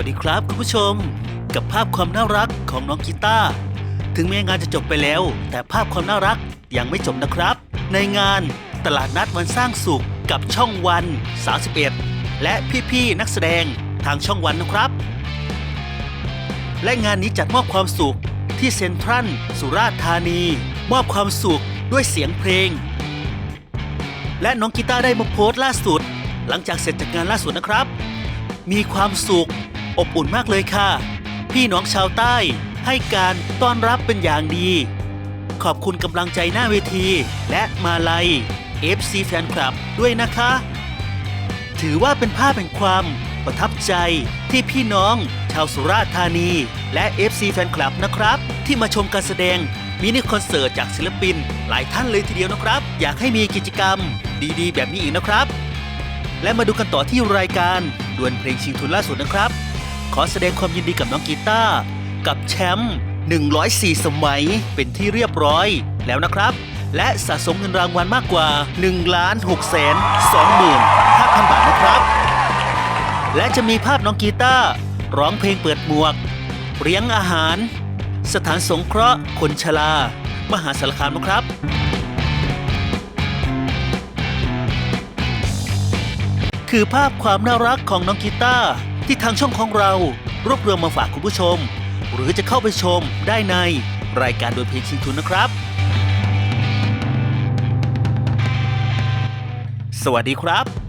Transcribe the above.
วัสดีครับคุณผู้ชม กับภาพความน่ารักของน้องกีตาร์ถึงแม้งานจะจบไปแล้ว แต่ภาพความน่ารักยังไม่จบนะครับ ในงานตลาดนัดวันสร้างสุขกับช่องวัน 31 และพี่ๆนักแสดงทางช่องวันนะครับ และงานนี้จัดมอบความสุขที่เซ็นทรัลสุราษฎร์ธานี มอบความสุขด้วยเสียงเพลง และน้องกีตาร์ได้มาโพสต์ล่าสุด หลังจากเสร็จจากงานล่าสุดนะครับ มีความสุข อบอุ่นมากเลยค่ะ พี่น้องชาวใต้ให้การต้อนรับเป็นอย่างดี ขอบคุณกำลังใจหน้าเวที และมาลัย FC แฟนคลับด้วยนะคะ ถือว่าเป็นภาพแห่งความประทับใจที่พี่น้องชาวสุราษฎร์ธานี และ FC แฟนคลับนะครับ ที่มาชมการแสดงมินิคอนเสิร์ตจากศิลปิน หลายท่านเลยทีเดียวนะครับ อยากให้มีกิจกรรมดีๆ แบบนี้อีกนะครับ และมาดูกันต่อที่รายการดวลเพลงชิงทุนล่าสุดนะครับ ขอแสดงความยินดีกับน้องกีตาร์กับแชมป์104 สมัยเป็นที่เรียบร้อยแล้วนะครับ และสะสมเงินรางวัลมากกว่า1ล้าน6แสน25,000 บาทนะครับ และจะมีภาพน้องกีตาร์ร้องเพลงเปิดหมวกเลี้ยงอาหาร สถานสงเคราะห์คนชรามหาสารคามนะครับ คือภาพความน่ารักของน้องกีตาร์ที่ทางช่องของเรา รวบรวมมาฝากคุณผู้ชม หรือจะเข้าไปชมได้ในรายการโดยเพลงชิงทุนนะครับ สวัสดีครับ